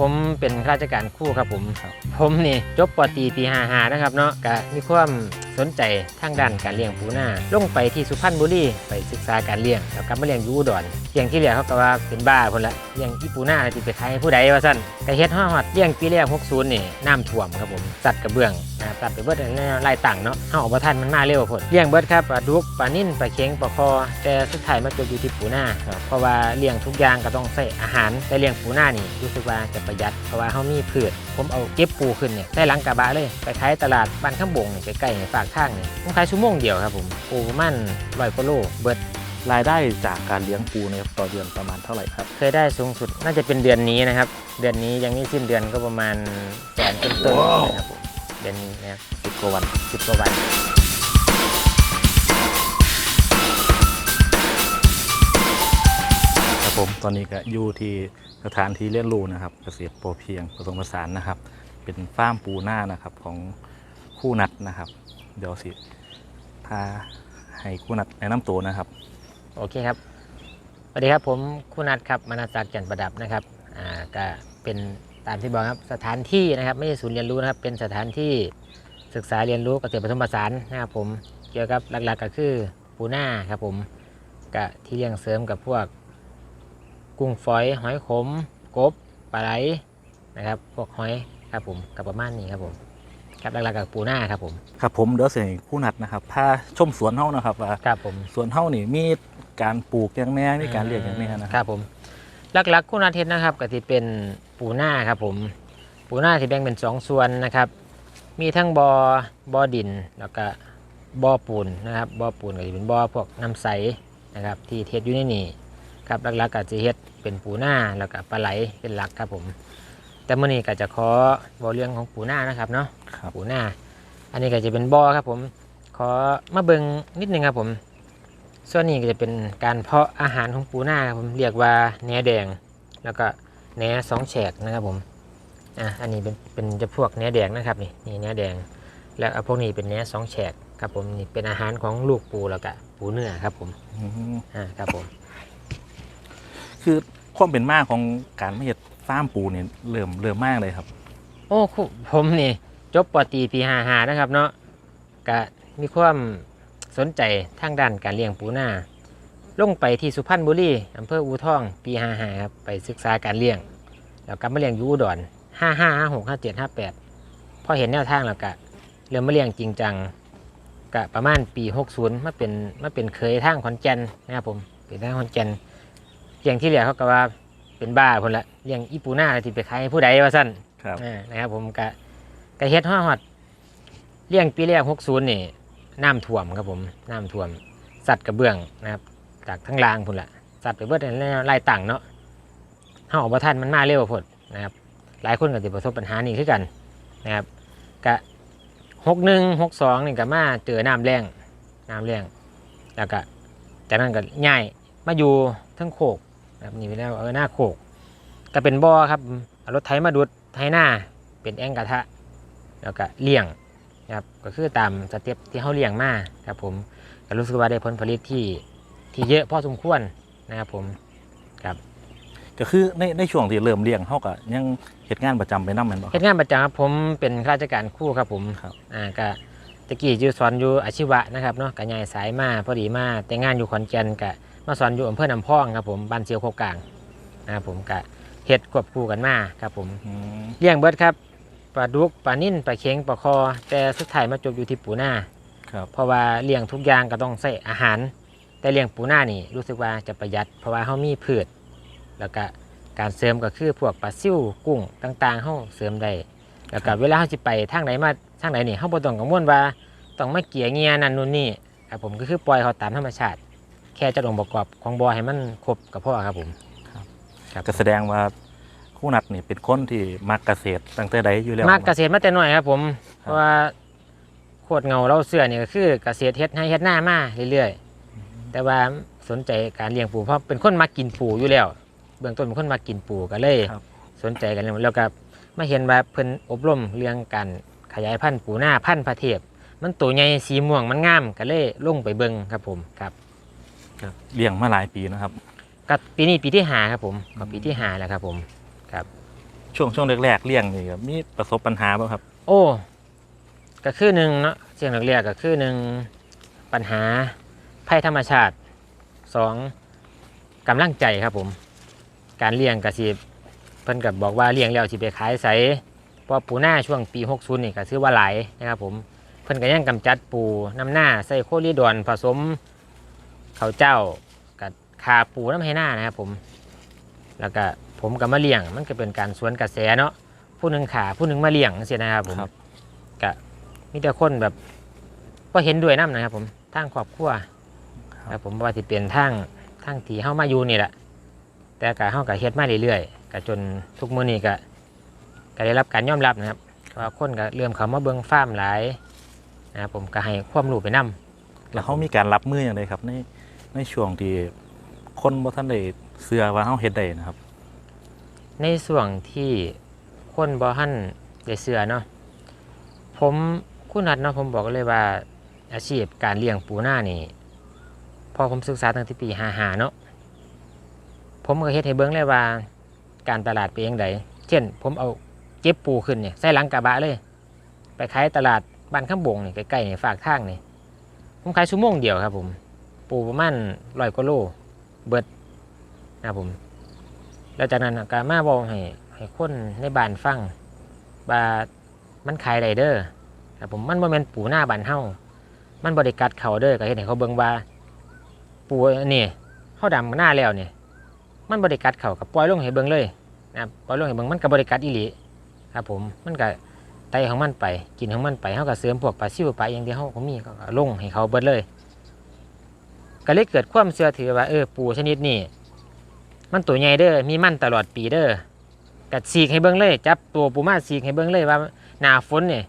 ผมเป็นข้าราชการครู่ครับผม ผมนี่จบปตรีปีหานะครับเนาะก็มีความสนใจทางด้านการเลี้ยงปูนาลงไปที่สุพรรณบุรีไปศึกษาการเลี้ยงแล้วก็มาเลี้ยงอยูอุดอนเลี้ยงที่เหลือเขาก็ว่าเป็นบ้าคนละเลี้ยงอีปูนาที่ไปขายให้ผู้ใดว่าสั้นก็เฮ็ดห่อดเลี้ยงปีแรก60นี่น้ำท่วมครับผมสัตว์กระเบื้องนะครับตัดไปเบิดในไล่ต่างเนาะเฮาบ่ทันมันมาเร็วพดเลี้ยงเบิดครับปลาดุกปลานิ่นปลาเค็งปลาคอ แต่สุดท้ายมาจบอยู่ที่ปูนาครับเพราะว่าเลี้ยงทุกอย่างก็ต้องใส่อาหารแต่เลี้ยงปูนานี่รู้สึกว่าจะประหยัดเพราะว่าเฮามีพืชผมเอาเก็บปูขึ้นเนี่ยใส่หลังกระบะเลยไปขายตลาดบ้านข้างบงใกล้ๆในฝากทางนี่ผมขายชั่วโมงเดียวครับผมปูประมาณร้อยกว่าโลเบิดรายได้จากการเลี้ยงปูนะครับต่อเดือนประมาณเท่าไหร่ครับ เคยได้สูงสุดน่าจะเป็นเดือนนี้นะครับ เดือนนี้ยังไม่สิ้นเดือนก็ประมาณแสนต้นๆนะครับผมเดือนนี้นะครับสิบกว่าวันสิบกว่าวันครับผมตอนนี้ก็อยู่ที่สถานที่เรียนรู้นะครับเกษตรพอเพียงผสมผสานนะครับ เป็นฟาร์มปูหน้านะครับของคู่นัดนะครับ เดี๋ยวสิพาให้คู่นัดแนะนำตัวนะครับ โอเคครับสวัสดีครับผมคุณนัทครับมนัสศักดิ์จันประดับนะครับอ่าก็เป็นตามที่บอกครับสถานที่นะครับไม่ใช่ศูนย์เรียนรู้นะครับ เป็นสถานที่ศึกษาเรียนรู้เกษตรผสมผสานนะครับผมเกี่ยวกับหลักๆก็คือปูนาครับผมก็ที่เลี้ยงเสริมกับพวก กุ้งฝอยหอยขม กบปลาไหลนะครับ พวกหอยครับผมกับประมาณนี้ครับผม ครับหลักๆกับปูนาครับผมครับผมเดี๋ยวเสียคู่นัดนะครับพาชมสวนเฮานะครับว่าครับผมสวนเฮานี่มีการปลูกอย่างแน่มีการเลี้ยงอย่างแน่นะคครัรับบผมหลักๆคุณอาทิตย์นะครับก็ที่เป็นปูหน้าครับผม ปูหน้าที่แบ่งเป็นสองส่วนนะครับ มีทั้งบอบอดินแล้วก็บอปูนนะครับบอปูนก็จะเป็นบอพวกน้ำใสนะครับ ที่เทศอยู่ในนี่ครับหลักๆก็จะเฮ็ดเป็นปูหน้าแล้วก็ปลาไหลเป็นหลักครับผม แต่เมื่อนี้ก็จะขอบอเรื่องของปูหน้านะครับเนาะครับปูหน้า อันนี้ก็จะเป็นบอครับผม ขอมาเบิงนิดนึงครับผม ส่วนนี้ก็จะเป็นการเพาะอาหารของปูหน้าครับผมเรียกว่าแหนแดง แล้วก็แหนสองแฉกนะครับผมอะอันนี้เป็นเป็นจะพวกแหนแดงนะครับนี่นี่แหนแดง แล้วเอาพวกนี้เป็นแหนสองแฉกครับผมนี่เป็นอาหารของลูกปูแล้วก็ปูเนื้อครับผมอืมอ่าครับผม คือความเป็นมากของการไม่เห็ด ฟามปูเนี่ยเริ่มเริ่มมากเลยครับ โอ้คุผมนี่จบปตีปีหาหานะครับ เนาะก็มีความสนใจทางด้านการเลี้ยงปูนาลงไปที่สุพรรณบุรีอำเภออูทอง ปีหาหาครับไปศึกษาการเลี้ยง แล้วก็มาเลี้ยงอยูอุดอนห้าห้าห้าหกห้าเจ็ดห้าแปดพอเห็นแนวทางแล้วก็เริ่มมาเลี้ยงจริงจังก็ประมาณปีหกศูนย์มาเป็นมาเป็นเคยทางขอนแก่นนะครับผมเป็นทางขอนแก่นเลี้ยงที่เหลือเขาก็ว่าเป็นบ้าคนละ เลี้ยงอีปูนาที่ไปขายให้ผู้ใดว่าสั้นครับอ่านะครับ ผมกะกะเฮ็ดฮอดฮอดเลี้ยงปีแรก60นี่น้ำท่วมครับผมน้ำท่วม สัตว์กระเบื้องนะครับ จากทั้งรางพุ่นละสัตว์ไปเบิดในไล่ต่างเนาะเฮาบ่ทันมันมาเร็วพดนะครับ หลายคนก็สิประสบปัญหานี้คือกันนะครับกะ61 62นี่ก็มาเจอน้ำแรงน้ำแรงแล้วก็จากนั้นก็ย้ายมาอยู่ทั้งโคกนะครับนี่ไปแล้วเออหน้าโคก ก็เป็นบ่อครับเอารถไถมาดูดไถหน้าเป็นแอ่งกระทะ แล้วก็เลี้ยงนะครับก็คือตามสเต็ปที่เขาเลี้ยงมาครับผมก็รู้สึกว่าได้ผลผลิตที่ที่เยอะพอสมควรนะครับผมก็คือในในช่วงที่เริ่มเลี้ยงเขาก็ยังเหตุงานประจำไปนั่มแมันบ่คเฮ็รับดงานประจำครับผมเป็นข้าราชการครู่ครับผมครับอ่าก็ตะกี้อยู่สอนอยู่อาชีวะนะครับเนาะก็ย้ายสายมาพอดีมาแต่งงานอยู่ขอนแก่นก็มาสอนอยู่อำเภอน้ำพองครับผมบ้านเสียวโคกกลางนะครับผมก็ เฮ็ดควบคู่กันมาครับผมอืมเลี้ยงเบิดครับปลาดุกปลานิ่นปลาเค็งปลาคอ แต่สุดท้ายมาจบอยู่ที่ปูนาครับเพราะว่าเลี้ยงทุกอย่างก็ต้องใส่อาหาร แต่เลี้ยงปูนานี่รู้สึกว่าจะประหยัด เพราะว่าเขามีพืช แล้วก็การเสริมก็คือพวกปลาซิ่วกุ้งต่างๆเขาเสริมได้แล้วก็เวลาเขาจะไปทางไหนมาทางไหนนี่เขาบ่ต้องกังวลว่าต้องมาเกี่ยเงียนั่นนู่นนี่ครับผมก็คือปล่อยเขาตามธรรมชาติ แค่จะองค์ประกอบของบ่อให้มันครบกับพ่อครับผม ครับก็แสดงว่าคู่นัดนี่เป็นคนที่มักเกษตรตั้งแต่ใดอยู่แล้ว มากเกษตรมาแต่น้อยครับผมครับเพราะว่าโคตรเงาเราเสื้อนี่ก็คือเกษตรเฮ็ดให้เฮ็ดหน้ามาเรื่อยๆ แต่ว่าสนใจการเลี้ยงปูเพราะเป็นคนมากินปูอยู่แล้ว เบื้องต้นเป็นคนมากินปูก็เลยครับ สนใจกันแล้วก็มาเห็นว่าเพิ่นอบรมเรื่องการขยายพันธุ์ปูหน้าพันธุ์พระเทพมันตัวใหญ่สีม่วงมันงามก็เลยลงไปเบิ่งครับผมครับครับเลี้ยงมาหลายปีนะครับ ก็ปีนี้ปีที่หาครับผมก็ปีที่หาแล้วครับผมครับ ช่วงช่วงแรกๆเลี้ยงนี่ครับมีประสบปัญหาบ้างครับ โอ้ก็คือหนึ่งเนาะเสียงเรียกๆก็คือหนึ่งปัญหาภัยธรรมชาติสองกำลังใจครับผม การเลี้ยงกระสีเพิ่นกับบอกว่าเลี้ยงแล้วสิไปขายใสเพราะปูหน้าช่วงปี60นี่ก็ซื้อว่าหลายนะครับผมเพิ่นก็ยังกำจัดปูน้ำหน้าใส่โคลิดอนผสมข้าวเจ้า กับคาปูน้ำให้หน้านะครับผม แล้วก็ผมก็มาเลี้ยงมันก็เป็นการสวนกระแสเนาะผู้หนึ่งขาผู้หนึ่งมาเลี้ยงเสียนะครับผมครับก็มีแต่คนแบบก็เห็นด้วยน้ำนะครับ ผมทางครอบครัวครับผมว่าที่เป็นทางทางที่เฮามาอยู่นี่แหละ แต่ก็เฮาก็เฮ็ดมาเรื่อยๆก็จนทุกมื้อนี้ก็ก็ได้รับการยอมรับนะครับว่าคนก็เริ่มเข้ามาเบิ่งฟาร์มหลายนะครับผมก็ให้ความรู้ไปนํแล้วเขามีการรับมืออย่างไรครับในในช่วงที่ คนบ่ท่านได้เสือว่าเขาเฮ็ดได้นะครับ ในส่วนที่คนบ่ทันได้เชื่อเนาะผมคุณนัดเนาะผมบอกเลยว่าอาชีพการเลี้ยงปูหน้านี่พอผมศึกษาตั้งแต่ปี55เนาะผมก็เฮ็ดให้เบิ่งเลยว่า การตลาดเป็นยังไงเช่น ผมเอาเก็บปูขึ้นเนี่ยใส่หลังกระบะเลย ไปขายตลาดบ้านข้างบงเนี่ยใกล้ๆเนี่ยฝากทางเนี่ยผมขายชั่วโมงเดียวครับผม ปูประมาณร้อยกว่าโล เบิดนะครับผมแล้วจากนั้นก็มาบอกให้ให้คนในบ้านฟังว่ามันขายไรเดอร์ครับผมมันบ่แม่นปูหน้าบ้านเฮามันบ่ได้กัดเขาเด้อก็เฮ็ดให้เขาเบิ่งว่า ปูนนี้เฮาดำหน้าแล้วเนี่ยมันบริกัดเขากับปล่อยลงให้เบิ่งเลยนะปล่อยลงให้เบิ่งมันก็บริกัดอีหลีครับผมมันก็ไตของมันไปกินของมันไปเฮาก็เสริมพวกปลาซิวปลาอย่างที่เฮาก็มีก็ลงให้เขาเบิดเลย ก็เลยเกิดความเชื่อถือว่าเออปูชนิดนี้มันตัวใหญ่เด้อมีมันตลอดปีเด้อกัดสีกให้เบิ่งเลยจับตัวปูมาสีกให้เบิ่งเลยว่าหน้าฝนเนี่ย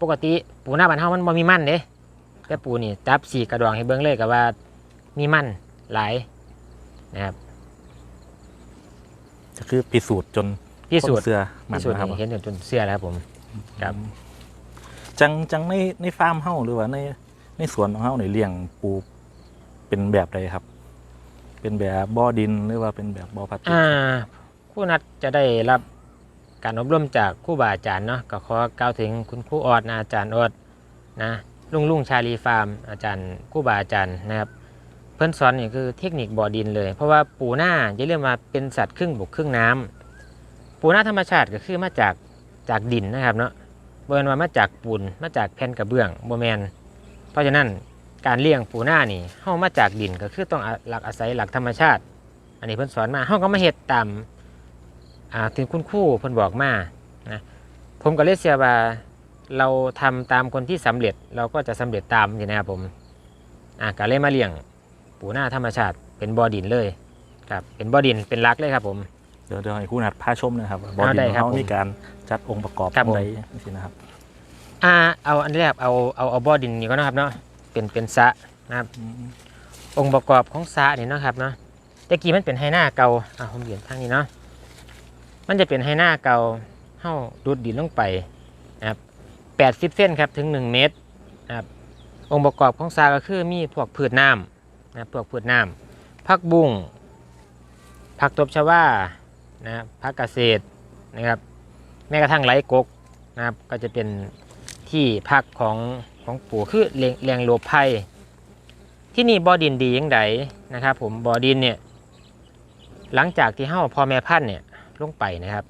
ปกติปูหน้าบ้านเฮามันบ่มีมันเด้แต่ปูนี่จับสีกกระดองให้เบิ่งเลยก็ว่ามีมันหลายนะครับก็คือพิสูจน์จนพิสูจคนน์เสือมันพิสูจน์นะครับให้เห็นจนเสื้อแล้วครับผมครับจังจังในในฟาร์มเฮาหรือว่าในในสวนของเฮาเนี่ยเลี้ยงปู เป็นแบบใดครับ เป็นแบบบ่อดินหรือว่าเป็นแบบบ่อพลาสติกอ่าครู่นัดจะได้รับการอบรมจากครู่บาอาจารย์เนาะก็ขอกล่าวถึงคุณครูออดนะอาจารย์ออดนะลุงลุงชาลีฟาร์ม อาจารย์ครู่บาอาจารย์นะครับ เพิ่อนสอนนี่คือเทคนิคบ่อดินเลย เพราะว่าปูหน้าจะเรียกมาเป็นสัตว์ครึ่งบกครึ่งน้ำปูหน้าธรรมชาติก็คือมาจากจากดินนะครับเนาะเบิร์นว่ามาจากปูนมาจากแผ่นกระเบื้องโบแมนเพราะฉะนั้น การเลี้ยงปูหน้านี่เฮามาจากดินก็คือต้องอาหลักอาศัยหลักธรรมชาติ อันนี้เพิ่นสอนมาเฮาก็มาเฮ็ดตามอ่าถึงคุณครูเพิ่นบอกมานะผมก็เลยเชื่อว่าเราทำตามคนที่สำเร็จเราก็จะสำเร็จตามนี่นะครับผมอ่าก็เลยมาเลี้ยงปูหน้าธรรมชาติเป็นบ่อดินเลยครับเป็นบ่อดินเป็นหลักเลยครับผมเดี๋ยวเดี๋ยวให้คู่นัดพาชมนะครับว่าบ่อเอาดิได้นของครับเฮาผมมีการจัดองค์ประกอบครับผมใดสินะครับอ่าเอาอันแรกเอาเอาเอาบ่อดินนี่ก็นาะครับเนาะ เป็นเป็นสระนะครับ องค์ประกอบของสระนี่เนาะครับเนาะแต่กี้มันเป็นไฮหน้าเก่าอะผมเปลี่ยนทางนี้เนาะมันจะเป็นไฮหน้าเก่าเฮาดูดดินลงไปนะครับแปดสิบเส้นครับถึงหนึ่งเมตรนะครับองค์ประกอบของสระก็คือมีพวกพืชน้ำนะครับพวกพืชน้ำผักบุ้งผักตบชวานะครับผักเกษตรนะครับแม้กระทั่งไหลกกนะครับก็จะเป็นที่พักของ ของปู่คือเลียงเลียงโลบภัย ที่นี่บ่อดินดียังไงนะครับผมบ่อดินเนี่ยหลังจากที่เฮ้าพ่อแม่พันธุ์เนี่ยลงไปนะครับ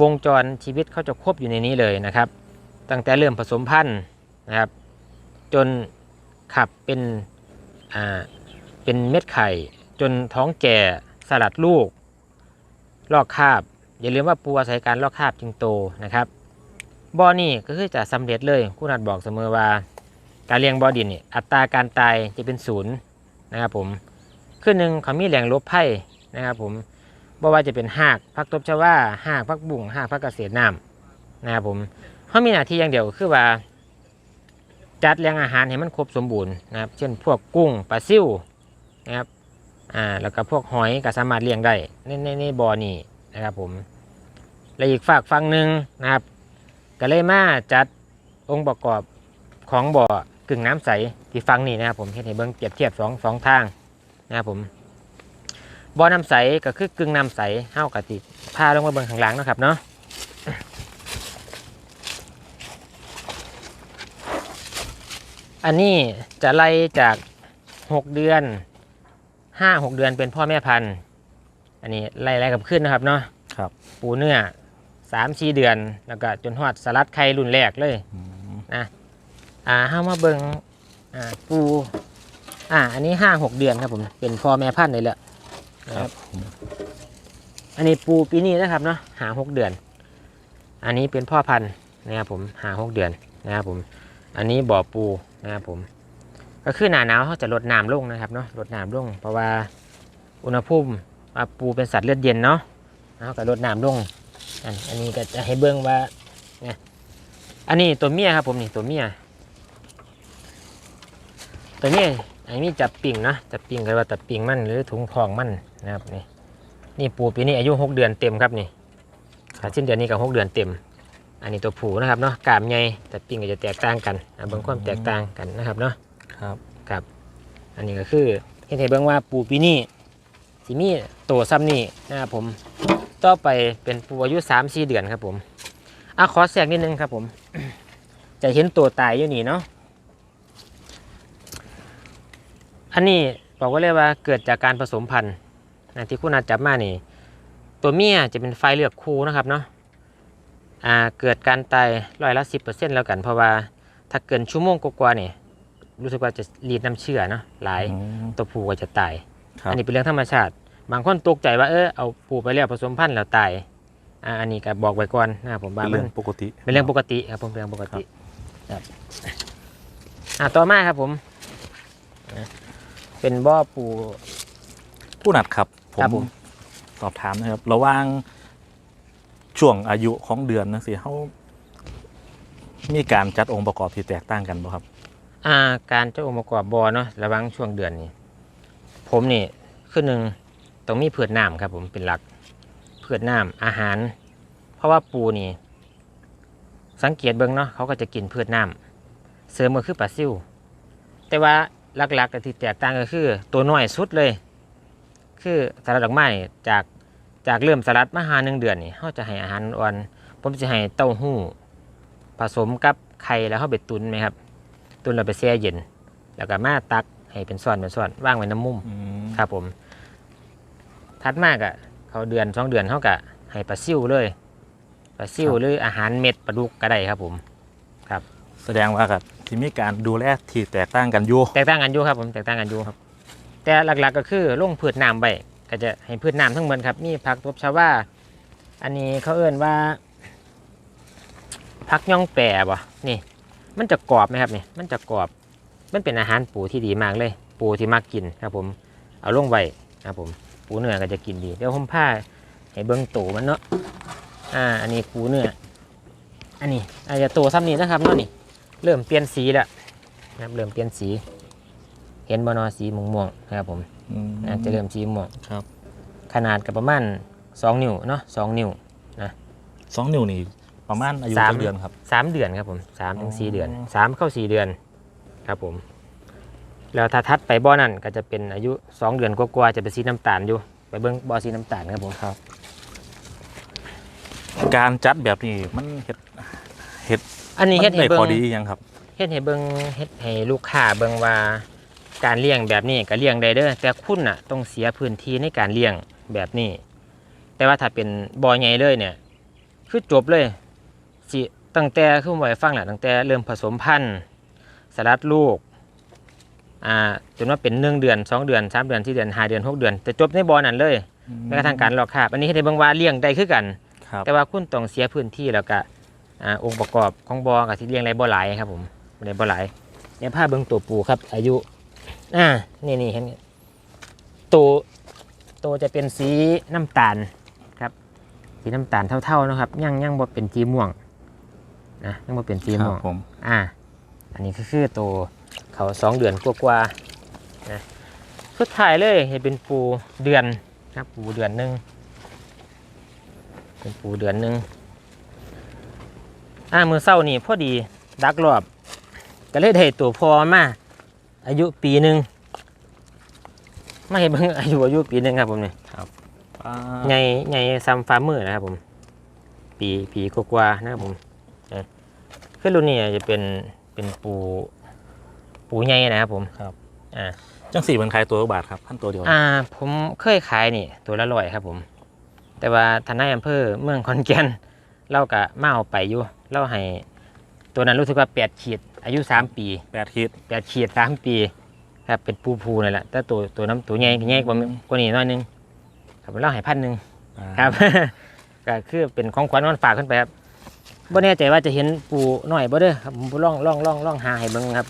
วงจรชีวิตเขาจะควบอยู่ในนี้เลยนะครับ ตั้งแต่เริ่มผสมพันธุ์นะครับ จนขับเป็นอ่าเป็นเม็ดไข่ จนท้องแก่สลัดลูก ลอกคาบ อย่าลืมว่าปูอาศัยการลอกคาบจึงโตนะครับ บ่อนี่ก็คือจะสำเร็จเลยคุณนัดบอกเสมอว่า การเลี้ยงบ่อดินนี่อัตราการตายจะเป็นศูนย์นะครับผมขึ้นหนึ่งเขามีแหล่งลบไพ่นะครับผมบ่ว่าจะเป็นหากพักตบชวาหากพักบุ่งหากพักเกษตรน้ำนะครับผมเขามีหน้าที่อย่างเดียวคือว่าจัดเลี้ยงอาหารให้มันครบสมบูรณ์นะครับ เช่นพวกกุ้งปลาซิ่วนะครับอ่าแล้วก็พวกหอยก็สามารถเลี้ยงได้ในในในบ่อนี้นะครับผมและอีกฝากฟังหนึ่งนะครับ ก็เลยมาจัดองค์ประกอบของบ่อกึ่งน้ำใสที่ฟังนี่นะครับผมเห็นเห้เบิ้งเปรียบเทียบสองสองทางนะครับผมบ่อน้ำใสก็คือกึ่งน้ำใสเท่ากัะติพาลงมาเบิ้งข้างล่างนะครับเนาะอันนี้จะไล่จาก 6 เดือน 5 6 เดือนเป็นพ่อแม่พันธุ์ อันนี้ไล่ไล่กับขึ้นนะครับเนาะครับ ปูเนื้อ สามสี่เดือน แล้วก็จนฮอดสลัดไข่รุ่นแรกเลยอืมนะอ่าห้ามาเบิงอ่าปูอ่าอันนี้ห้าหกเดือนครับผมเป็นพ่อแม่พันธุ์เลยแหละนะคครัรับบผมอันนี้ปูปีนี้นะครับเนาะหาหกเดือน อันนี้เป็นพ่อพันธุ์นะครับผมหาหกเดือนนะครับผม อันนี้บ่อปูนะครับผม ก็คือหนาหนาวเขาจะลดน้ำลงนะครับเนาะลดน้ำลง เพราะว่าอุณหภูมิอ่าปูเป็นสัตว์เลือดเย็นเนาะเขาก็ลดน้ำลง อันอันนี้ก็จะให้เบิ่งว่าเนี่ยอันนี้ตัวเมียครับผมนี่ตัวเมีย ตัวเมียอันนี้จับปิ่งนะจับปิ่งกันว่าจับปิ่งมันหรือถุงทองมันนะครับนี่นี่ปูปีนี้อายุหกเดือนเต็มครับนี่ถ้าสิ้นเดือนนี้ก็หกเดือนเต็ม อันนี้ตัวผูนะครับเนาะกามใหญ่แต่ปิ่งก็จะแตกต่างกันอะเบิ่งความแตกต่างกันนะครับเนาะครับครับ อันนี้ก็คือเห็นให้เบิ่งว่าปูปีนี้สิมีโตซ้ำนี่นะครับผม ต่อไปเป็นปูอายุ3 4เดือนครับผมอะขอแทรกนิดนึงครับผม จะเห็นตัวตายอยู่นี่เนาะอันนี้บอกว่าเลยว่าเกิดจากการผสมพันธุ์นะที่คุณอาจับมานี่ ตัวเมียจะเป็นไฟเลือกคู่นะครับเนาะอ่าเกิดการตายร้อยละสิบเปอร์เซ็นต์แล้วกัน เพราะว่าถ้าเกินชั่วโมงกว่าๆเนี่ยรู้สึกว่าจะรีดน้ำเชื่อเนาะหลายอืมตัวผู้ก็จะตายครับอันนี้เป็นเรื่องธรรมชาติ บางคนตกใจว่าเออเอาปูไปแล้วผสมพันธุ์แล้วตายอ่าอันนี้ก็บอกไว้ก่อนนะครับผมว่าเป็นมัเรื่อนงปกติเป็นเรื่องปกติครับผมเป็นเรื่องปกติครับอ่าต่อมาครับผมนะเป็นบ่อปูผู้นัดครับผครับผม มสอบถามนะครับ ระหว่างช่วงอายุของเดือนนะสิเขามีการจัดองค์ประกอบที่แตกต่างกันบ่ครับ อ่าการเจ้าองค์ประกอบบ่อเนาะระหวังช่วงเดือนนี้ ผมนี่คือหนึ่ง ต้องมีเผือดน้ำครับผมเป็นหลักเผือดน้ำอาหาร เพราะว่าปูนี่ สังเกตเบิ่งเนาะเขาก็จะกินเผือดน้ำเสริมก็คือปลาซิวแต่ว่าหลักๆก็ที่แตกต่างก็คือ ตัวน้อยสุดเลย คือสลัดดอกไม้นี่จากจากเริ่มสลัดมาหาหนึ่งเดือนนี่เขาจะให้อาหารอ่อนผมจะให้เต้าหู้ ผสมกับไข่แล้วเขาไปตุนไหมครับตุนเราไปแช่เย็น แล้วก็มาตักให้เป็นส่วนเป็นส่วนว่างไว้น้ำมุมอืมครับผม ถัดมากอะเขาเดือนสองเดือนเขากะให้ปลาซิวเลยปลาซิวหรืออาหารเม็ดปลาดุกก็ได้ครับผมแสดงว่ากับที่มีการดูแลที่แตกต่างกันอยู่แตกต่างกันอยู่ครับผมแตกต่างกันอยู่ครับ แต่หลักๆก็คือลงพืชน้ำไปก็จะให้พืชน้ำทั้งหมดครับ มีผักตบชาวาอันนี้เขาเอ่นว่าผักย่องแปรบ่นี่ มันจะกรอบไหมครับนี่มันจะกรอบมันเป็นอาหารปูที่ดีมากเลย ปูที่มักกินครับผม เอาลงไว้ครับผม ปูเนื้อก็จะกินดี เดี๋ยวผมผ้าให้เบิ้งตูมันเนาะ อ่า อันนี้ปูเนื้อ อันนี้อาจจะโตซ้ำนี้นะครับเนาะนี่ เริ่มเปลี่ยนสีแล้วนะครับ เริ่มเปลี่ยนสี เห็นบอนอสีม่วงๆนะครับผมอืมอาจจะเริ่มสีม่วงครับ ขนาดกับประมาณ2นิ้วเนาะสองนิ้วสองนิ้วนี่ประมาณอายุสามจักเดือนครับสามเดือนครับผมสามถึงสี่อ๋อเดือนสามเข้าสี่เดือนครับผม แล้วถ้าทัดไปบ่อนั่นก็จะเป็นอายุสองเดือนกว่าๆจะเป็นสีน้ำตาลอยู่ ไปเบิ้งบ่อสีน้ำตาลครับผมครับ การจัดแบบนี้มันเฮ็ดเฮ็ดอันนี้เฮ็ดมัให้ได้เบิ้พองดียังครับเฮ็ดให้เบิ้งเฮ็ดให้ลูกค้าเบิ้งว่าการเลี้ยงแบบนี้ก็เลี้ยงได้เด้อแต่คุณน่ะต้องเสียพื้นที่ในการเลี้ยงแบบนี้ แต่ว่าถ้าเป็นบ่อใหญ่เลยเนี่ย คือจบเลยสิตั้งแต่คือผมบอกให้ฟังแหละตั้งแต่เริ่มผสมพันธุ์สลัดลูก อ่าจนว่าเป็นหนึ่งเดือนสองเดือนสามเดือนสี่เดือนห้าเดือนหกเดือนแต่จบในบ่อนั้นเลยแม้กระทั่งการหลอกคาบอันนี้ให้ได้เบิ่งว่าเลี้ยงได้คือกันครับแต่ว่าคุณต้องเสียพื้นที่แล้วก็อ่าองค์ประกอบของบ่อกับที่เลี้ยงไรบ่หลายครับผมไรบ่หลายเนี่ยผ้าเบิ่งตัวปูครับ อายุอ่านี่นี่เห็นตัวตัวจะเป็นสีน้ำตาลครับ สีน้ำตาลเท่าๆนะครับยังยังบ่เป็นสีม่วงนะยังบ่เป็นสีครัม่บวงผมอ่า อันนี้ก็คือตัว เขาสองเดือนกว่าๆนะสุดท้ายเลยเห็นเป็นปูเดือนครับปูเดือนหนึ่งเป็นปูเดือนหนึ่งอ่ามือเศร้านี่พอดีดักรอบก็เลยได้ตัวพอมาอายุปีหนึ่งไม่เบิ่งอายุอายุปีหนึ่งครับผมนี่อ่าใหญ่ใหญ่ซัมฟาร์มเมอร์นะครับผม ปีปีกว่าๆนะครับผมเอ้ยคือรุ่นนี้จะเป็นเป็นปู ปูใหญ่นะครับผมครับ อ่าจังสี่มันขายตัวละบาทครับพันตัวเดียวอ่า ผมเคยขายนี่ ตัวละร้อยครับผม แต่ว่าทานายอำเภอเมืองขอนแก่นเราก็มาเอาไปอยู่เราให้ตัวนั้นรู้สึกว่าแปดขีด อายุสามปีแปดคิดแปดขีดสามปี ครับเป็นปูพูนั่นแหละแต่ตัวตัวน้ำตัวใหญ่ใหญ่กว่ามันกว่านี้หน้อยหนึงครับเราให้พันหนึ่งอ่าครับก็คือเป็นของขวัญวันฝากขึ้นไปครับบ่แน่ใจว่าจะเห็นปูน้อยบ่เด้อครับผมล่องล่องล่องล่องหาให้เบิ่งครับ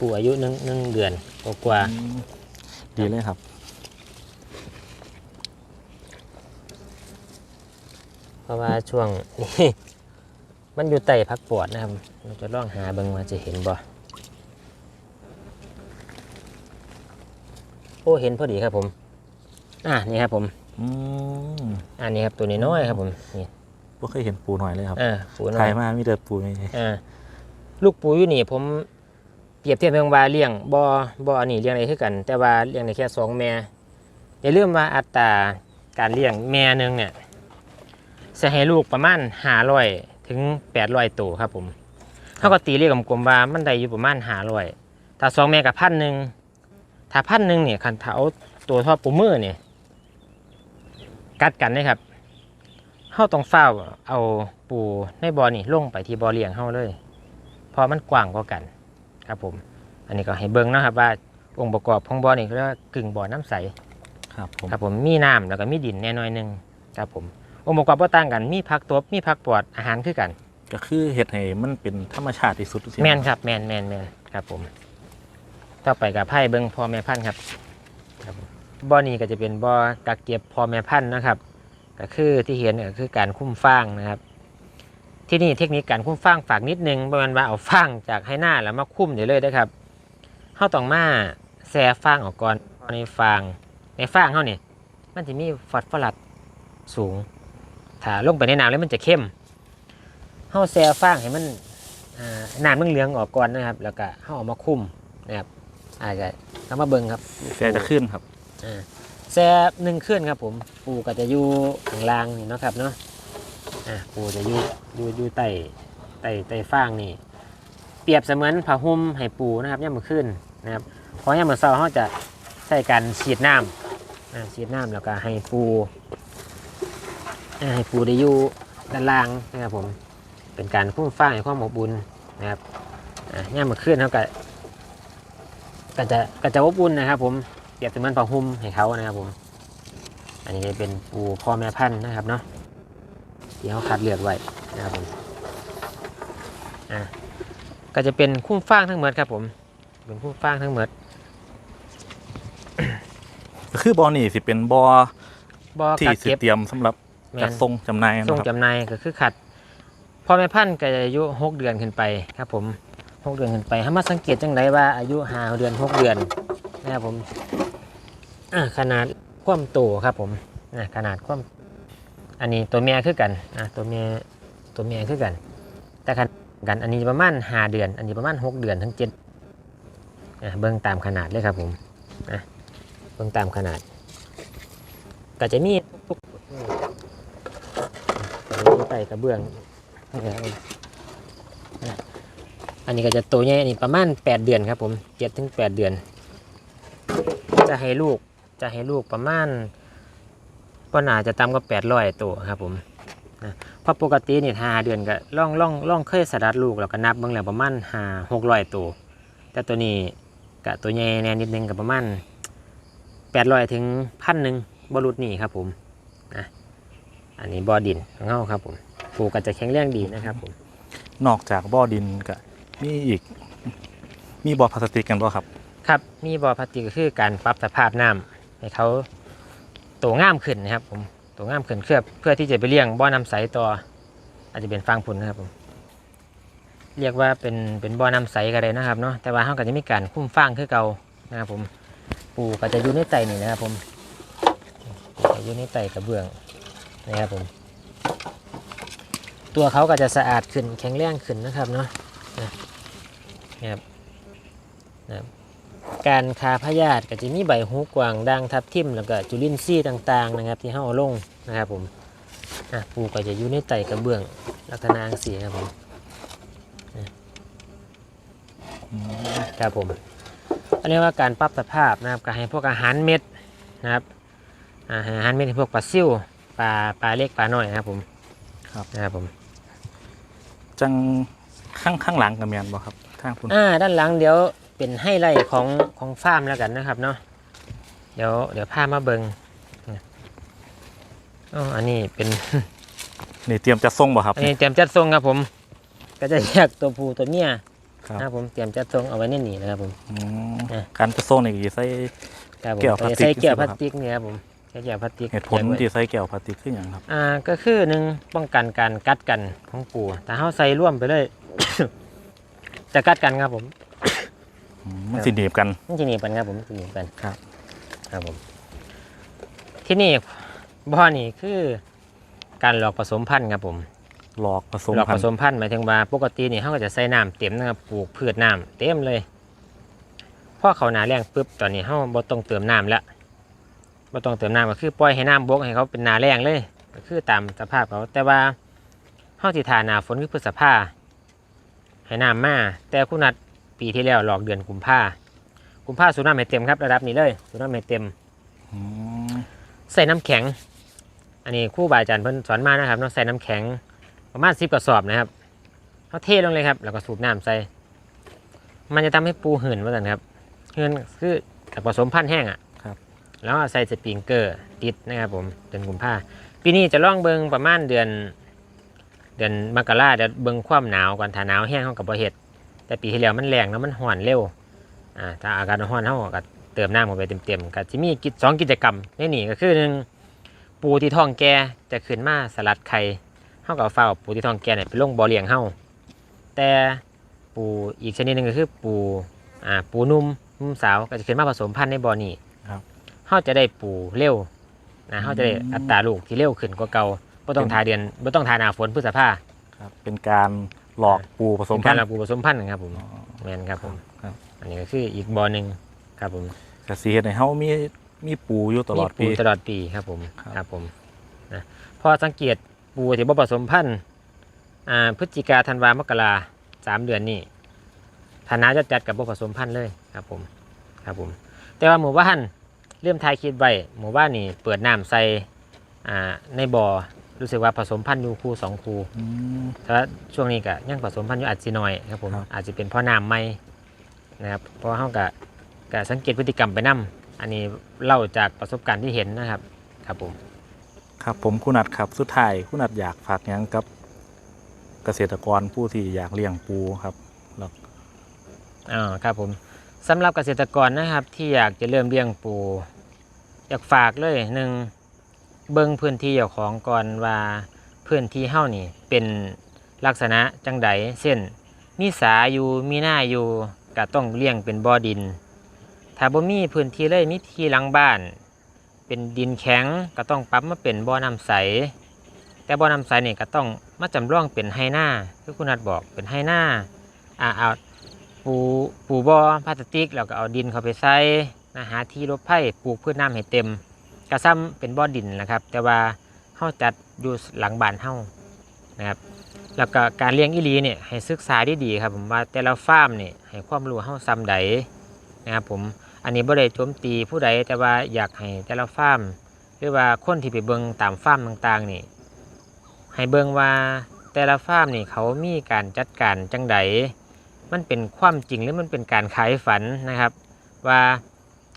ปูอายุหนึ่งหนึ่งเดือนกว่าๆอืมดีเลยครับ เพราะว่าช่วงนี้มันอยู่ใต้พักปวดนะครับเราจะลองหาเบิ่งว่าจะเห็นบ่โอ้เห็นพอดีครับผม อ่านี่ครับผมอืมอันนี้ครับตัวนี้น้อยๆครับผมนี่บ่เคยเห็นปูหน่อยเลยครับเออปูน้อขายยมามีแต่ปูนี่เออลูกปูอยู่นี่ผม เปรียบเทียบเพียงว่าเลี้ยงบ่บ่อันนี้เลี้ยงได้คือกัน แต่ว่าเลี้ยงได้แค่สองแม่อย่าลืมว่าอัตราการเลี้ยงแม่หนึ่งเนี่ยจะให้ลูกประมาณ500ถึง800ตัวครับผมเขาก็ตีเลขกลมๆว่ามันได้อยู่ประมาณ500ถ้าสองแม่กับพันหนึ่งถ้าพันหนึ่งเนี่ยคันถ้าเอาตัวทอดปูมือเนี่ยกัดกันเลยครับเฮาต้องเฝ้าเอาปูในบ่อนี่ลงไปที่บ่อเลี้ยงเฮาเลยเพอมันกว้างกว่ากัน ครับผม อันนี้ก็ให้เบิ่งเนาะครับว่าองค์ประกอบของบ่อนี่เขาเรียกว่ากึ่งบ่อน้ำใสครับผมครับผมมีน้ำแล้วก็มีดินแน่น้อยหนึงครับผมองค์ประกอบบ่ต่างกันมีผักตบมีผักปอดอาหารคือกัน ก็คือเห็ดให้มันเป็นธรรมชาติที่สุดสิแม่นครับแม่นแม่นแม่นครับผม ต่อไปกับไพ่เบิ้งพ่อแม่พันธุ์ครับครับผมบ่อนี้ก็จะเป็นบ่อกักเก็บพ่อแม่พันธุ์นะครับ ก็คือที่เห็นเนี่ยก็คือการคุ้มฟางนะครับ ที่นี่เทคนิคการคุ้มฟางฝากนิดนึงประมาณว่าเอาฟางจากให้หน้าแล้วมาคุ้มเดี๋ยวเลยนะครับเขาต้องมาแซ่ฟางออกก่อนในฟางในฟางเขาเนี่ยมันจะมีฟอสฟอรัสสูง ถ้าลงไปในน้ำแล้วมันจะเข้มเขาแซ่ฟางให้มันอ่าน้ำมันเหลืองๆออกก่อนนะครับ แล้วก็เขาเอามาคุมนะครับอาจจะเอามาเบิ่งครับแฟจะขึ้นครับอ่าแซ่หนึ่งขึ้นครับผมปูก็จะอยู่ข้างล่างนี่เนาะครับเนาะ อ่าปูจะอยู่อยู่อยู่ใต้ใต้ใต้ฟางนี่ เปรียบเสมือนผ้าห่มให้ปูนะครับย่ามมือขึ้นนะครับเพราะย่ามมือเช้าเขาจะใช้การฉีดน้ำอ่าฉีดน้ำแล้วก็ให้ปูให้ปูได้อยู่ด้านล่างนะครับผมเป็นการคุ้มฟางให้ความอบอุ่นนะครับย่ามมือขึ้นเขาก็ก็จะก็จะอบอุ่นนะครับ ผมเปรียบเสมือนผ้าห่มให้เขานะครับผม อันนี้จะเป็นปูพ่อแม่พันธุ์นะครับเนาะ ที่เขาคัดเลือกไว้นะครับผมอ่าก็จะเป็นคุ้มฟางทั้งหมดครับผม เป็นคุ้มฟางทั้งหมดก็คือบอนี่สิเป็นบอบ่อที่กักสิเก็บ เตรียมสำหรับแม่จัดนส่งจำหน่ายส่งนะครับจำหน่ายก็คือขัดพ่อแม่พันธุ์ก็จะอายุหกเดือนขึ้นไปครับผมหกเดือนขึ้นไปถ้ามาสังเกตจังไรว่าอายุห้าเดือนหกเดือนนะครับผมอ่าขนาดความโตครับผมอ่าขนาดความ อันนี้ตัวเมียคือกันอ่าตัวเมียตัวเมียคือกัน แต่ขนาดกันอันนี้ประมาณหาเดือน อันนี้ประมาณหกเดือนทั้งเจ็ดเบิ่งตามขนาดเลยครับผมอะเบิ่งตามขนาด ก็จะมีทุกตัวไต่กระเบื้องอันนี้ก็จะตัวใหญ่อันนี้ประมาณ8เดือนครับผม7ถึง8เดือน จะให้ลูกจะให้ลูกประมาณ ก็น่าจะต่ำกว่า800ตัวครับผมนะเพราะปกตินี่5เดือนก็ล่องล่องล่องเคยสดัดลูกแล้วก็นับเบิ่งแล้วประมาณ5 600ตัว แต่ตัวนี้ก็ตัวใหญ่แน่นิดนึงก็ประมาณ800ถึงพันหนึ่งบรุษนี่ครับผมนะอันนี้บอดินของเขาครับผมปลูกก็จะแข็งแรงดีนะครับผมนอกจากบ่อดินก็มีอีกมีบ่อพลาสติกกันบ่ครับ ครับมีบ่อพลาสติกก็คือการปรับสภาพน้ำให้เขา โตง่ามขึ้นนะครับผมโตง่ามขึ้นเพื่อเพื่อที่จะไปเลี้ยงบ่อน้ำใสต่อ อาจจะเป็นฟางผุนนะครับผมเรียกว่าเป็นเป็นบ่อน้ำใสก็ได้นะครับเนาะแต่ว่าเขาก็จะมีการคุ้มฟางคือเก่านะครับผมปูก็จะอยู่ในไตนี่นะครับผมอยู่ในไตกระเบื้องนะครับผม ตัวเขาก็จะสะอาดขึ้นแข็งแรงขึ้นนะครับเนาะนะนะครับนะครับ การคาพยาธิก็จะมีใบหูกวางด่างทับทิมแล้วก็จุลินทรีย์ต่างๆนะครับ ที่เขาเอาลงนะครับผมอะปูก็จะอยู่ในไตกระเบื้องลักษณะสีครับผมอะอืมครับผมอันนี้ว่าการปรับสภาพนะครับก็ให้พวกอาหารเม็ดนะครับอาหารเม็ดให้พวกปลาซิ่วปลาปลาเล็กปลาน้อยนะครับผมครับนะครับผมจังข้างข้างหลังกับแมนบ่ครับทางคุณอ่าด้านหลังเดี๋ยว เป็นให้ไล่ของของฟาร์มแล้วกันนะครับเนาะเดี๋ยวเดี๋ยวพามาเบิงอ๋ออันนี้เป็นนี่เตรียมจะส่งบ่ครับอันนี้เตรียมจัดทรงครับผม ก็จะแยกตัวผู้ตัวเมียครับนะครับผมเตรียมจัดทรงเอาไว้ในนี่นะครับผมอืมอะการจะส่งนี่ก็สิใส่ครับผมแก้วพลาสติกใส่แก้วใช่ไหมพครับลาสติกเนี่ยครับผมใช้แก้วพลาสติกเหตุผลแยกไว้ที่ใส่แก้วพลาสติกคือหยังครับอ่าก็คือหนึ่งป้องกันการกัดกันของปูแต่เขาใส่ร่วมไปเลยจะกัดกันครับผมอื มมันสิหนีบกันมันจะหนีบกันครับผมจะหนีบกันครับ ครับผม ที่นี่บ่อนี่คือ การหลอกผสมพันธุ์ครับผม หลอกผสมหลอกพัผนสธุ์มพันธุ์หมายถึงว่าปกตินี่เขาก็จะใส่น้ำเต็มนะครับปลูกพืชน้ำเต็มเลยพอเขาหนาแรงปุ๊บตอนนี้เขาบ่ต้องเติมน้ำแล้วบ่ต้องเติมน้ำก็คือปล่อยให้น้ำบกให้เขาเป็นหนาแรงเลย ก็คือตามสภาพเขาแต่ว่าเขาสิทาหนาฝนคือพฤษภาให้น้ำมาแต่คุณนัด ปีที่แล้วหลอกเดือนกุมภากุมภาสูบน้ำให้เต็มครับระดับนี้เลยสูบน้ำให้เต็มอืมใส่น้ำแข็ง อันนี้ครู่บาอาจารย์เพิ่นสอนมานะครับเนาะใส่น้ำแข็งประมาณสิบกระสอบนะครับเขาเทลงเลยครับ แล้วก็สูบน้ำใส่ มันจะทำให้ปูหื่นว่ากันครับหื่นคือผสมพันธุ์แห้งอะครับ แล้วเอาใส่สปริงเกอร์ติดนะครับผมเดือนกุมภาปีนี้จะล่องเบิงประมาณเดือน เดือนมกราเดี๋ยวเบิงความหนาวก่อนถ้าหนาวแห้งเขากับบ่เห็ด แต่ปีที่แล้วมันแรงแล้วมันห่อนเร็วอ่าถ้าอากาศห่อนเขาก็เติมน้ำเข้าไปเต็มๆก็จะมีกิจสองกิจกรรมในนี่ก็คือหนึ่งปูที่ท้องแก่จะขึ้นมาสลัดไข่เขาก็เอาฝ้าวปูที่ท้องแก่เนี่ยไปลงบ่อเลี้ยงเฮาแต่ปูอีกชนิดหนึ่งก็คือปูอ่าปูนุ่มนุ่มสาวก็จะขึ้นมาผสมพันธุ์ในบ่อนี้ครับเขาจะได้ปูเร็วนะเขาจะได้อืมอัตราลูกที่เร็วขึ้นกว่าเก่าไม่ต้องทาเดือนไม่ต้องทาหนาฝนพฤษภาครับเป็นการ หลอกปูผสมเป็นพักานรธุ์เอาปูผสมพันธุ์ครับผมอ๋อแมนครับผมครับ อันนี้ก็คืออีกบ่อหนึ่งครับผมกสิเฮ็ดให้เฮามีมีปูอยู่ตลอดมีปีตลอดปีครับผมครับ ครับผมนะพอสังเกตปูที่บ่ผสมพันธุ์อ่าพฤศจิกาธันวามกราสามเดือนนี่ฐานะจะจัดกับบ่ผสมพันธุ์เลยครับผมครับผม แต่ว่าหมู่บ้านเริ่มทายคิดไว้หมู่บ้านนี่เปิดน้ำใส่อ่าในบ่อ รู้สึกว่าผสมพันธุ์อยู่คู่สองคู่อืม แต่ว่าช่วงนี้ก็ยังผสมพันธุ์อยู่อาจจะน้อยครับผมครับ อาจจะเป็นเพ่อน้ำไม่นะครับเพราะเขาก็ก็สังเกตพฤติกรรมไปนํอันนี้เล่าจากประสบการณ์ที่เห็นนะครับครับผม ครับผมคุณนัดครับสุดท้ายคุณนัดอยากฝากหยังกับเกษตรกรผู้ที่อยากเลี้ยงปูครับแล้วอ่าครับผมสำหรับเกษตรกรนะครับที่อยากจะเริ่มเลี้ยงปู อยากฝากเลยหนึ่ง เบิ้งพื้นที่เจ้าของก่อนว่าพื้นที่เฮ้านี่เป็นลักษณะจังใดเช่นมีสาอยู่มีหน้าอยู่ก็ต้องเลี้ยงเป็นบ่อดิน ถ้าบ่มีพื้นที่เลยมีที่หลังบ้าน เป็นดินแข็งก็ต้องปรับมาเป็นบ่อน้ำใส แต่บ่อน้ำใสนี่ก็ต้องมาจำลองเป็นไฮหน้าคือคุณนัดบอกเป็นไฮหน้าอ่าเอาปูปูบ่อพลาสติกแล้วก็เอาดินเข้าไปใส่นะหาที่รบไผ่ปลูกพืชน้ำให้เต็ม กระซ้ำเป็นบ่อดินนะครับ แต่ว่าเฮาจัดอยู่หลังบ้านเฮานะครับแล้วก็การเลี้ยงอีหลีเนี่ยให้ศึกษาดีๆครับผมว่าแต่ละฟาร์มเนี่ยให้ความรู้เฮาซ้ำใดนะครับผมอันนี้บ่ได้โจมตีผู้ใดแต่ว่าอยากให้แต่ละฟาร์มหรือว่าคนที่ไปเบิ่งตามฟาร์มต่างๆนี่ให้เบิ่งว่าแต่ละฟาร์มนี่เขามีการจัดการจังใดมันเป็นความจริงหรือมันเป็นการขายฝันนะครับ ว่า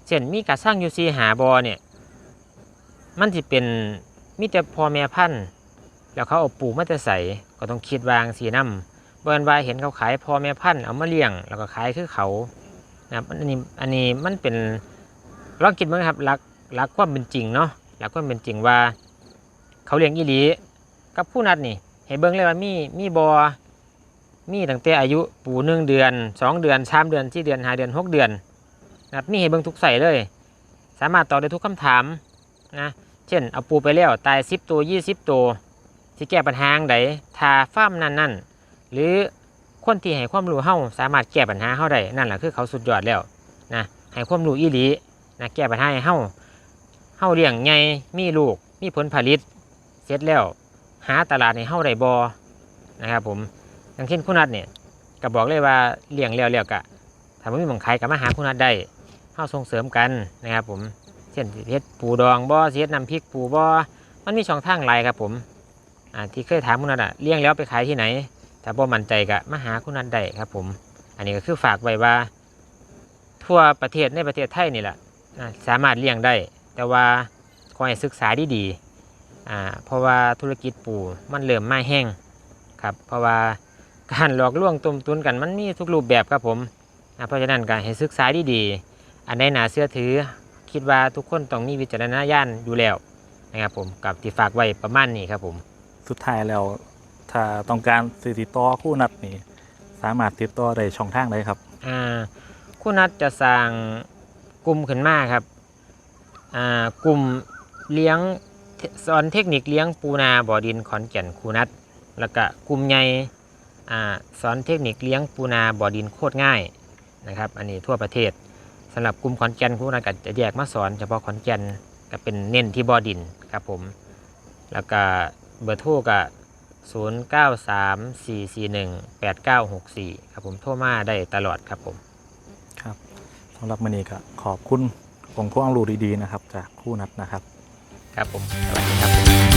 เช่นมีการสร้างยูซีหาบอเนี่ย มันที่เป็นมีแต่พ่อแม่พันธุ์แล้วเขาเอาปูมาจะใส่ก็ต้องคิดวางสีน้ำเบิร์นวายเห็นเขาขายพ่อแม่พันธุ์เอามาเลี้ยง แล้วก็ขายคือเขานะครับอันนี้อันนี้มันเป็นลองคิดมั้งครับหลักหลักความเป็นจริงเนาะหลักความเป็นจริงว่า เขาเลี้ยงอีหลีกับผู้นัดนี่ให้เบิ้งเลยว่ามีมีบอมีตั้งแต่อายุปูหนึ่งเดือนสองเดือนสามเดือนที่เดือนห้าเดือนหกเดือนนะครับมีให้เบิ้งทุกใส่เลย สามารถตอบได้ทุกคำถามนะ เช่นเอาปูไปแล้วตายสิบตัวยี่สิบตัว ที่แก้ปัญหาใดถ้าฟามนั่นนั่นหรือคนที่ให้ความรู้เฮาสามารถแก้ปัญหาเฮาได้นั่นแหละคือเขาสุดยอดแล้วนะให้ความรู้อีหลีนะแก้ปัญหาให้เฮาเฮาเลี้ยงใหญ่มีลูกมีผลผลิต เสร็จแล้ว หาตลาดให้เฮาได้บ่นะครับผมอย่างเช่นคุณนัทเนี่ยก็บอกเลยว่าเลี้ยงแล้วแล้วก็ถ้าไม่มีหมองขายก็มาหาคุณนัดได้เข้าส่งเสริมกันนะครับผม เช่นเฮ็ดปูดองบ่เฮ็ดน้ำพริกปูบ่มันมีช่องทางหลายครับผมอ่าที่เคยถามคุณนัดอะเลี้ยงแล้วไปขายที่ไหน ถ้าบ่มั่นใจก็มาหาคุณนัดได้ครับผม อันนี้ก็คือฝากไว้ว่า ทั่วประเทศในประเทศไทยนี่แหละสามารถเลี้ยงได้ แต่ว่าขอให้ศึกษาดีๆอ่าเพราะว่าธุรกิจปูมันเริ่มมาแห้งครับเพราะว่าการหลอกลวงต้มตุนกันมันมีทุกรูปแบบครับผม เพราะฉะนั้นการให้ศึกษาดีๆ อันใดน่าเชื่อถือ คิดว่าทุกคนต้องมีวิจารณญาณอยู่แล้วนะครับผมกับที่ฝากไว้ประมาณนี้ครับผม สุดท้ายแล้วถ้าต้องการสิติดต่อคู่นัดนี่สามารถติดต่อได้ช่องทางใดครับอ่าคุณนัทจะสร้างกลุ่มขึ้นมาครับอ่ากลุ่มเลี้ยงเทสอนเทคนิคเลี้ยงปูนาบ่อดินขอนแก่นครูนัทแล้วก็กลุ่มใหญ่อ่าสอนเทคนิคเลี้ยงปูนาบ่อดินโคตรง่ายนะครับ อันนี้ทั่วประเทศ สำหรับกลุ่มขอนแก่นครูนัทก็จะแยกมาสอนเฉพาะขอนแก่นก็เป็นเน้นที่บ่อดินครับผม แล้วก็เบอร์โทรก็0 9 3 4 4 1 8 9 6 4 ครับผมโทรมาได้ตลอดครับผม ครับสำหรับมื้อนี้ก็ขอบคุณองค์ความรู้ดีๆนะครับ จากคู่นัดนะครับ ครับผมสวัสดีครับ